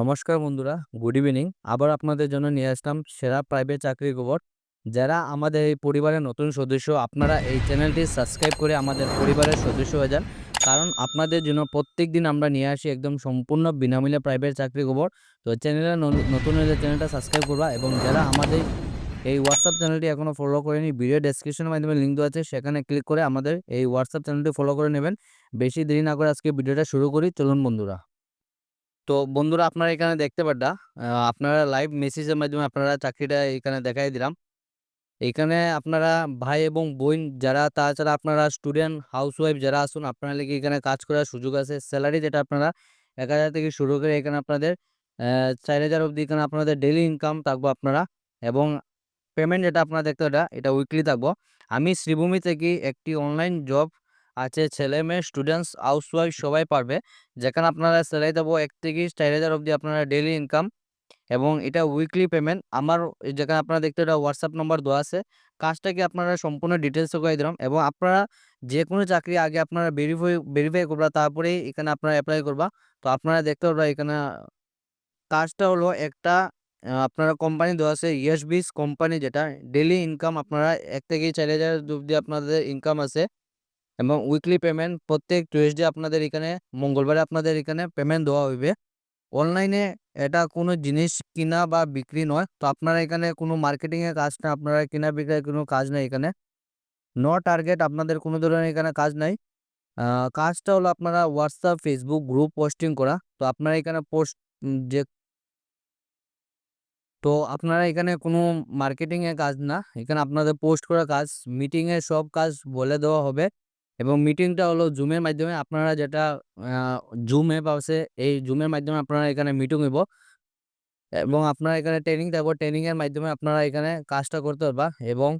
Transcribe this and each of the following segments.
নমস্কার বন্ধুরা, good evening. আবার আপনাদের জন্য নিয়ে আসলাম সেরা প্রাইভেট চাকরির খবর। যারা আমাদের এই পরিবারের নতুন সদস্য, আপনারা এই চ্যানেলটি সাবস্ক্রাইব করে আমাদের পরিবারের সদস্য হয়ে যান। কারণ আপনাদের জন্য প্রত্যেক দিন আমরা নিয়ে আসি একদম সম্পূর্ণ বিনামূল্যে প্রাইভেট চাকরি খবর। তো চ্যানেলে নতুন হলে চ্যানেলটা সাবস্ক্রাইব করবা এবং যারা আমাদের এই হোয়াটসঅ্যাপ চ্যানেলটি এখনও ফলো করেনি ভিডিও ডেসক্রিপশনের মাধ্যমে লিঙ্ক দেওয়া আছে, সেখানে ক্লিক করে আমাদের এই হোয়াটসঅ্যাপ চ্যানেলটি ফলো করে নেবেন। বেশি দেরি না করে আজকে ভিডিওটা শুরু করি। চলুন বন্ধুরা। তো বন্ধুরা আপনারা এখানে দেখতে পারটা আপনারা লাইভ মেসেজের মাধ্যমে আপনারা চাকরিটা এখানে দেখাই দিলাম। এখানে আপনারা ভাই এবং বোন যারা, তাছাড়া আপনারা স্টুডেন্ট হাউসওয়াইফ যারা আসুন, আপনারা লেগে এখানে কাজ করার সুযোগ আছে। স্যালারি যেটা আপনারা এক হাজার থেকে শুরু করে এখানে আপনাদের চার হাজার অবধি এখানে আপনাদের ডেলি ইনকাম থাকব আপনারা এবং পেমেন্ট যেটা আপনারা দেখতে এটা এটা উইকলি থাকব। আমি শ্রীভূমি থেকে একটি অনলাইন জব আছে ছেলে মেয়ে স্টুডেন্টস হাউস ওয়াইফ সবাই পারবে। যেখানে আপনারা স্যালারি দেবো এক থেকে চার হাজার অবধি আপনারা ডেলি ইনকাম এবং এটা উইকলি পেমেন্ট আমার যেখানে আপনারা দেখতে এটা হোয়াটসঅ্যাপ নম্বর দেওয়া আছে। কাজটাকে আপনারা সম্পূর্ণ ডিটেলস করে দিলাম এবং আপনারা যে কোনো চাকরি আগে আপনারা ভেরিফাই ভেরিফাই করবা, তারপরেই এখানে আপনারা অ্যাপ্লাই করবা। তো আপনারা দেখতে পারবা এখানে কাজটা হলো একটা আপনারা কোম্পানি দেওয়া আছে ইয়েস বিস কোম্পানি যেটা। ডেলি ইনকাম আপনারা এক থেকে চার হাজার অবধি আপনাদের ইনকাম আছে। এবং উইকলি পেমেন্ট প্রত্যেক টুয়েসডে আপনাদের এখানে, মঙ্গলবারে আপনাদের এখানে পেমেন্ট দেওয়া হইবে। অনলাইনে এটা কোনো জিনিস কিনা বা বিক্রি নয়। তো আপনারা এখানে কোনো মার্কেটিংয়ের কাজ না, আপনারা কিনা বিক্রির কোনো কাজ নেই এখানে। নো টার্গেট আপনাদের কোনো ধরনের এখানে কাজ নাই। কাজটা হলো আপনারা হোয়াটসঅ্যাপ ফেসবুক গ্রুপ পোস্টিং করা। তো আপনারা এখানে পোস্ট যে তো আপনারা এখানে কোনো মার্কেটিংয়ের কাজ না। এখানে আপনাদের পোস্ট করা কাজ মিটিংয়ের সব কাজ বলে দেওয়া হবে। এবং মিটিংটা হলো জুমের মাধ্যমে। আপনারা যেটা জুম অ্যাপ আছে এই জুমের মাধ্যমে আপনারা এখানে মিটিং হইব এবং আপনারা এখানে ট্রেনিং থাকব ট্রেনিংয়ের মাধ্যমে আপনারা এখানে কাজটা করতে পারবা এবং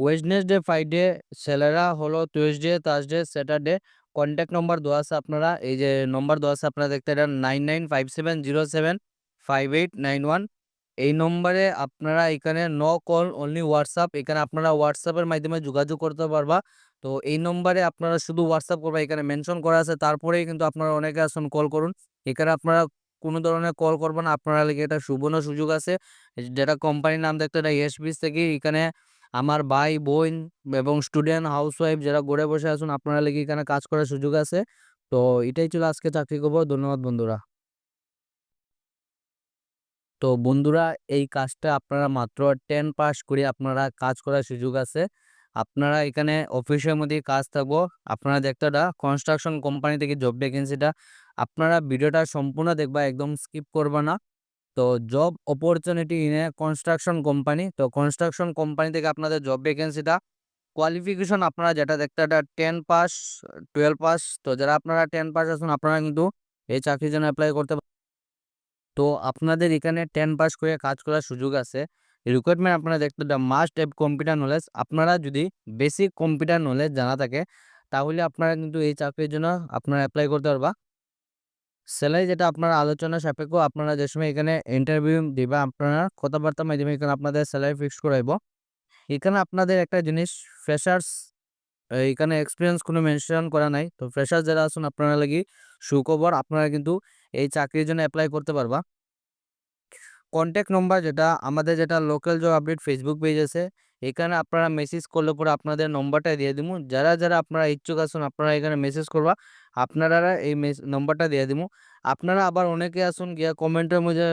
ওয়েডনেসডে ফ্রাইডে ছেলেরা হলো Tuesday Thursday Saturday contact number দেওয়া আছে আপনারা। এই যে নম্বর দেওয়া আছে আপনারা দেখতে এটা nine nine five seven zero seven five eight nine one এই নম্বরে আপনারা এখানে ন কল অনলি হোয়াটসঅ্যাপ এখানে আপনারা হোয়াটসঅ্যাপের মাধ্যমে যোগাযোগ করতে পারবা। তো এই নম্বরে আপনারা শুধু হোয়াটসঅ্যাপ করবা, এখানে মেনশন করা আছে, তারপরেই কিন্তু আপনারা অনেকে আসুন কল করুন। এখানে আপনারা কোনো ধরনের কল করবেন আপনারা লিখে এটা সুবর্ণ সুযোগ আছে। যেটা কোম্পানির নাম দেখতে এটা এসবিস থেকে এখানে আমার ভাই, বোন এবং স্টুডেন্ট হাউসওয়াইফ যারা গড়ে বসে আসুন, আপনারা লিখে এখানে কাজ করার সুযোগ আছে। তো এটাই ছিল আজকে চাকরি খবর, ধন্যবাদ বন্ধুরা। তো বন্ধুরা, এই কাজটা আপনারা মাত্র টেন পাস করে আপনারা কাজ করার সুযোগ আছে। আপনারা এখানে অফিসের মধ্যে কাজ থাকব। আপনারা দেখতে কনস্ট্রাকশন কোম্পানি থেকে জব ভ্যাকেন্সিটা আপনারা ভিডিওটা সম্পূর্ণ দেখবা, একদম স্কিপ করবা না। তো job opportunity in a construction company তো কনস্ট্রাকশন কোম্পানি থেকে আপনাদের জব ভ্যাকেন্সিটা কোয়ালিফিকেশন আপনারা যেটা দেখতে একটা টেন পাস টুয়েলভ পাস তো যারা আপনারা টেন পাস আছেন, আপনারা কিন্তু এই চাকরির জন্য অ্যাপ্লাই করতে তো আপনাদের এখানে টেন পাস করে কাজ করার সুযোগ আছে। রিকোয়ারমেন্ট আপনারা দেখতে মাস্ট হ্যাভ কম্পিউটার নলেজ আপনারা যদি বেসিক কম্পিউটার নলেজ জানা থাকে, তাহলে আপনারা কিন্তু এই চাকরির জন্য আপনারা অ্যাপ্লাই করতে পারবা। স্যালারি যেটা আপনারা আলোচনা সাপেক্ষ, আপনারা যে সময় এখানে ইন্টারভিউ দিবা, আপনারা কথাবার্তার মাধ্যমে এখানে আপনাদের স্যালারি ফিক্স করাইব। এখানে আপনাদের একটা জিনিস ফ্রেশার্স এখানে এক্সপিরিয়েন্স কোনো মেনশন করা নাই। তো ফ্রেশার্স যারা আছেন, আপনারা লাগি সুখবর, আপনারা কিন্তু এই চাকরির জন্য অ্যাপ্লাই করতে পারবা। কন্ট্যাক্ট নম্বর যেটা, আমাদের যেটা local job update Facebook page আছে, এখানে আপনারা মেসেজ করলে পরে আপনাদের নম্বরটা দিয়ে দিব যারা যারা আপনারা ইচ্ছুক আসুন আপনারা এখানে মেসেজ করবা আপনারা এই নম্বরটা দিয়ে দিব আপনারা আবার অনেকে আসুন গিয়া কমেন্টের মধ্যে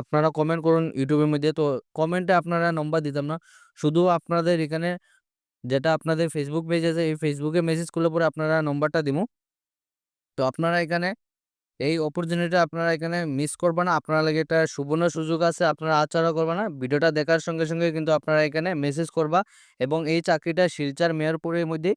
আপনারা কমেন্ট করুন ইউটিউবের মধ্যে, তো কমেন্টে আপনারা নম্বর দিতাম না। শুধু আপনাদের এখানে যেটা আপনাদের ফেসবুক পেজ আছে, এই ফেসবুকে মেসেজ করলে পরে আপনারা নম্বরটা দিব তো আপনারা এখানে এই অপরচুনিটি আপনারা এখানে মিস করবেন না। আপনারা লাগে এটা সুবর্ণ সুযোগ আছে, আপনারা আচারও করবেন না। ভিডিওটা দেখার সঙ্গে সঙ্গে কিন্তু আপনারা এখানে মেসেজ করবা এবং এই চাকরিটা শিলচার মেয়রপুরের মধ্যে